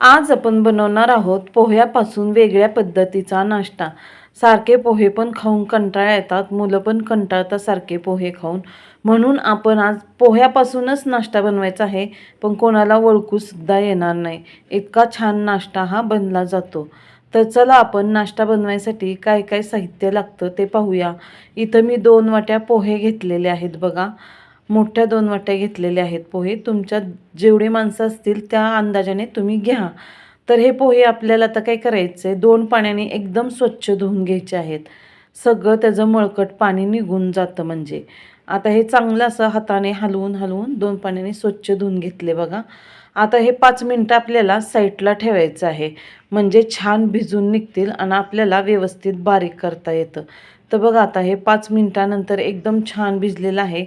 आज आपण बनवणार आहोत पोह्यापासून वेगळ्या पद्धतीचा नाश्ता. सारखे पोहे पण खाऊन कंटाळा येतात मुलं पण कंटाळतात सारखे पोहे खाऊन. म्हणून आपण आज पोह्यापासूनच नाश्ता बनवायचा आहे पण कोणाला ओळखूसुद्धा येणार नाही. इतका छान नाश्ता हा बनला जातो. तर चला आपण नाश्ता बनवायसाठी काय काय साहित्य लागतं ते पाहूया. इथं मी दोन वाट्या पोहे घेतलेले आहेत बघा. मोठ्या दोन वाट्या घेतलेल्या आहेत पोहे. तुमच्या जेवढे माणसं असतील त्या अंदाजाने तुम्ही घ्या. तर हे पोहे आपल्याला आता काय करायचं आहे दोन पाण्याने एकदम स्वच्छ धुवून घ्यायचे आहेत. सगळं त्याचं मळकट पाणी निघून जातं म्हणजे. आता हे चांगलं असं हाताने हलवून हलवून दोन पाण्याने स्वच्छ धुवून घेतले बघा. आता हे पाच मिनटं आपल्याला साईडला ठेवायचं आहे. म्हणजे छान भिजून निघतील आणि आपल्याला व्यवस्थित बारीक करता येतं. तर बघा आता हे पाच मिनटानंतर एकदम छान भिजलेलं आहे.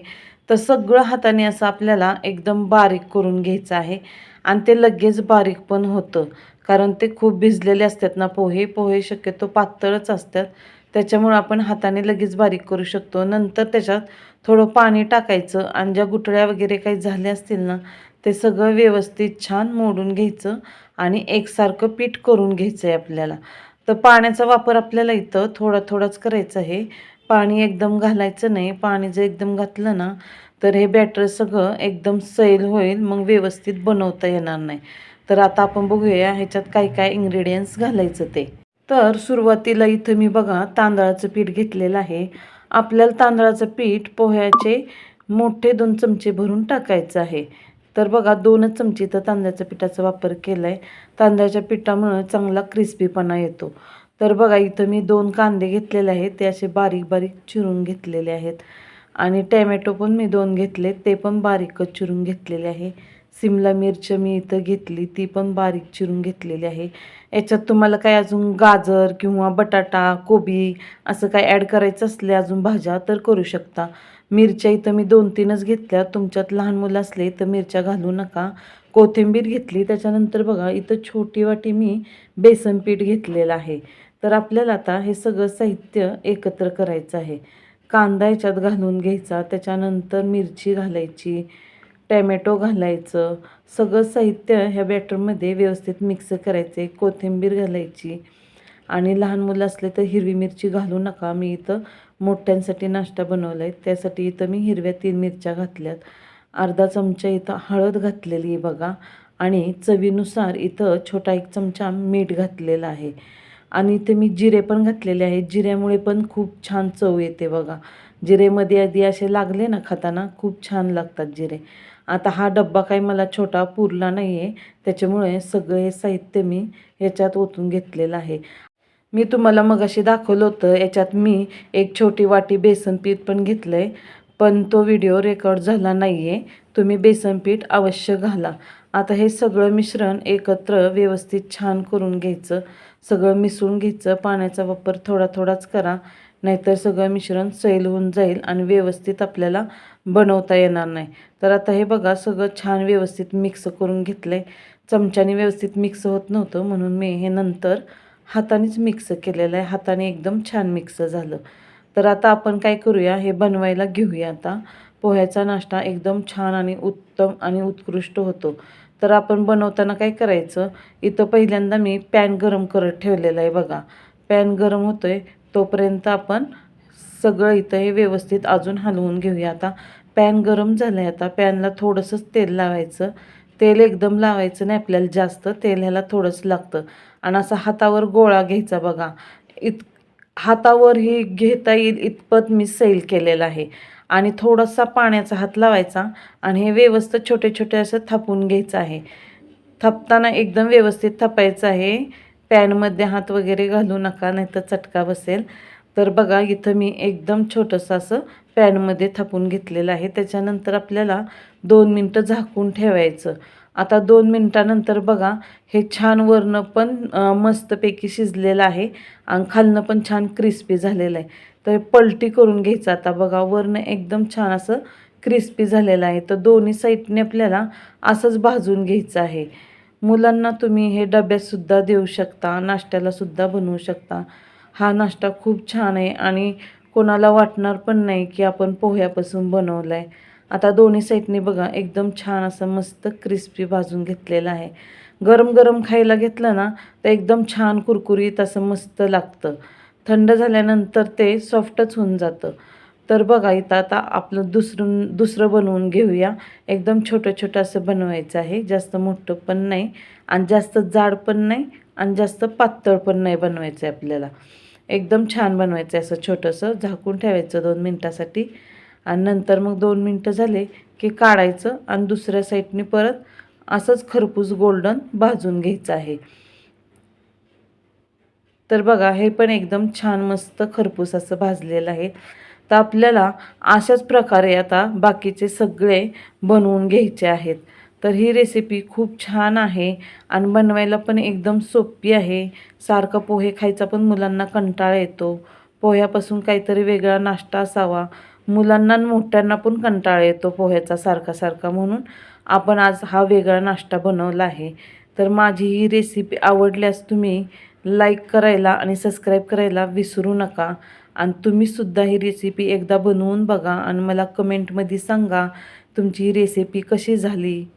तर सगळं हाताने असं आपल्याला एकदम बारीक करून घ्यायचं आहे. आणि ते लगेच बारीक पण होतं. कारण ते खूप भिजलेले असतात ना पोहे पोहे शक्यतो पातळच असतात. त्याच्यामुळं आपण हाताने लगेच बारीक करू शकतो. नंतर त्याच्यात थोडं पाणी टाकायचं आणि ज्या गुठळ्या वगैरे काही झाल्या असतील ना ते सगळं व्यवस्थित छान मोडून घ्यायचं आणि एकसारखं पीठ करून घ्यायचं आहे आपल्याला. तर पाण्याचा वापर आपल्याला इथं थोडा थोडाच करायचा आहे. पाणी एकदम घालायचं नाही पाणी जर एकदम घातलं ना तर हे बॅटर सगळं एकदम सैल होईल मग व्यवस्थित बनवता येणार नाही. तर आता आपण बघूया ह्याच्यात काय काय इंग्रेडियंट्स घालायचं ते. तर सुरुवातीला इथं मी बघा तांदळाचं पीठ घेतलेलं आहे. आपल्याला तांदळाचं पीठ पोह्याचे मोठे दोन चमचे भरून टाकायचं आहे. तर बघा दोनच चमचे तर तांदळाच्या पिठाचा वापर केला आहे तांदळाच्या पिठामुळं चांगला क्रिस्पीपणा येतो. तर बघा इथं मी दोन कांदे घेतलेले आहेत. ते असे बारीक बारीक चिरून घेतलेले आहेत. आणि टॅमॅटो पण मी दोन घेतले ते पण बारीकच चिरून घेतलेले आहे. सिमला मिरच मी इथं घेतली. ती पण बारीक चिरून घेतलेली आहे. याच्यात तुम्हाला काय अजून गाजर किंवा बटाटा कोबी असं काय ॲड करायचं असले अजून भाज्या तर करू शकता. मिरच्या इथं मी दोन तीनच घेतल्या. तुमच्यात लहान मुलं असले तर मिरच्या घालू नका. कोथिंबीर घेतली. त्याच्यानंतर बघा इथं छोटी वाटी मी बेसन पीठ घेतलेलं आहे. तर आपल्याला आता हे सगळं साहित्य एकत्र करायचं आहे. कांदा याच्यात घालून घ्यायचा त्याच्यानंतर मिरची घालायची टॅमॅटो घालायचं सगळं साहित्य ह्या बॅटरमध्ये व्यवस्थित मिक्स करायचे कोथिंबीर घालायची आणि लहान मुलं असले तर हिरवी मिरची घालू नका. मी इथं मोठ्यांसाठी नाश्ता बनवला आहे त्यासाठी इथं मी हिरव्या तीन मिरच्या घातल्यात. अर्धा चमचा इथं हळद घातलेली आहे बघा आणि चवीनुसार इथं छोटा एक चमचा मीठ घातलेला आहे. आणि इथे मी जिरे पण घातलेले आहेत. जिऱ्यामुळे पण खूप छान चव येते बघा. जिरेमध्ये आधी असे लागले ना खाताना खूप छान लागतात जिरे. आता हा डब्बा काही मला छोटा पुरला नाही आहे त्याच्यामुळे सगळे साहित्य मी याच्यात ओतून घेतलेलं आहे. मी तुम्हाला मगाशी दाखवलं होतं. याच्यात मी एक छोटी वाटी बेसन पीठ पण घेतलं आहे पण तो व्हिडिओ रेकॉर्ड झाला नाही आहे तुम्ही बेसनपीठ अवश्य घाला. आता हे सगळं मिश्रण एकत्र व्यवस्थित छान करून घ्यायचं. सगळं मिसळून घ्यायचं. पाण्याचा वापर थोडा थोडाच करा. नाहीतर सगळं मिश्रण सैल होऊन जाईल आणि व्यवस्थित आपल्याला बनवता येणार नाही. तर आता हे बघा सगळं छान व्यवस्थित मिक्स करून घेतलं आहे चमच्याने व्यवस्थित मिक्स होत नव्हतं म्हणून मी हे नंतर हातानेच मिक्स केलेलं आहे. हाताने एकदम छान मिक्स झालं. तर आता आपण काय करूया हे बनवायला घेऊया आता. पोह्याचा नाश्ता एकदम छान आणि उत्तम आणि उत्कृष्ट होतो. तर आपण बनवताना काय करायचं इथं पहिल्यांदा मी पॅन गरम करत ठेवलेलं आहे बघा. पॅन गरम होतो आहे तोपर्यंत आपण सगळं इथं हे व्यवस्थित अजून हलवून घेऊया आता. पॅन गरम झालं आहे आता पॅनला थोडंसंच तेल लावायचं. तेल एकदम लावायचं नाही आपल्याला जास्त तेल ह्याला थोडंसं लागतं. आणि असं हातावर गोळा घ्यायचा बघा. इत हातावर ही घेता येईल इतपत मी सैल केलेलं आहे. आणि थोडासा पाण्याचा हात लावायचा आणि हे व्यवस्थित छोटे छोटे असं थापून घ्यायचं आहे. थापताना एकदम व्यवस्थित थापायचं आहे. पॅनमध्ये हात वगैरे घालू नका नाही तर चटका बसेल. तर बघा इथं मी एकदम छोटंसं असं पॅनमध्ये थापून घेतलेलं आहे. त्याच्यानंतर आपल्याला दोन मिनटं झाकून ठेवायचं. आता दोन मिनटानंतर बघा हे छान वरनं पण मस्तपैकी शिजलेलं आहे आणि खालनं पण छान क्रिस्पी झालेलं आहे. तर पलटी करून घ्यायचं आता बघा वरनं एकदम छान असं क्रिस्पी झालेलं आहे. तर दोन्ही साईडने आपल्याला असंच भाजून घ्यायचं आहे. मुलांना तुम्ही हे डब्यातसुद्धा देऊ शकता नाश्त्यालासुद्धा बनवू शकता. हा नाश्ता खूप छान आहे आणि कोणाला वाटणार पण नाही की आपण पोह्यापासून बनवला आहे आता दोन्ही साईडने बघा एकदम छान असं मस्त क्रिस्पी भाजून घेतलेलं आहे. गरम गरम खायला घेतलं ना तर एकदम छान कुरकुरीत असं मस्त लागतं. थंड झाल्यानंतर ते सॉफ्टच होऊन जातं. तर बघा इथं आता आपलं दुसरं दुसरं बनवून घेऊया. एकदम छोटं छोटं असं बनवायचं आहे. जास्त मोठं पण नाही आणि जास्त जाड पण नाही आणि जास्त पातळ पण नाही बनवायचं आहे आपल्याला. एकदम छान बनवायचं आहे असं छोटंसं झाकून ठेवायचं दोन मिनटासाठी. आणि नंतर मग दोन मिनटं झाले की काढायचं आणि दुसऱ्या साईडने परत असंच खरपूस गोल्डन भाजून घ्यायचं आहे. तर बघा हे पण एकदम छान मस्त खरपूस असं भाजलेलं आहे. तर आपल्याला अशाच प्रकारे आता बाकीचे सगळे बनवून घ्यायचे आहेत. तर ही रेसिपी खूप छान आहे आणि बनवायला पण एकदम सोपी आहे. सारखं पोहे खायचा पण मुलांना कंटाळा येतो. पोह्यापासून काहीतरी वेगळा नाश्ता असावा. मुलांना मोठ्यांना पण कंटाळा येतो पोह्याचा सारखा सारखा म्हणून. आपण आज हा वेगळा नाश्ता बनवला आहे. तर माझी ही रेसिपी आवडल्यास तुम्ही लाईक करायला आणि सबस्क्राईब करायला विसरू नका. आणि तुम्हीसुद्धा ही रेसिपी एकदा बनवून बघा आणि मला कमेंटमध्ये सांगा तुमची ही रेसिपी कशी झाली.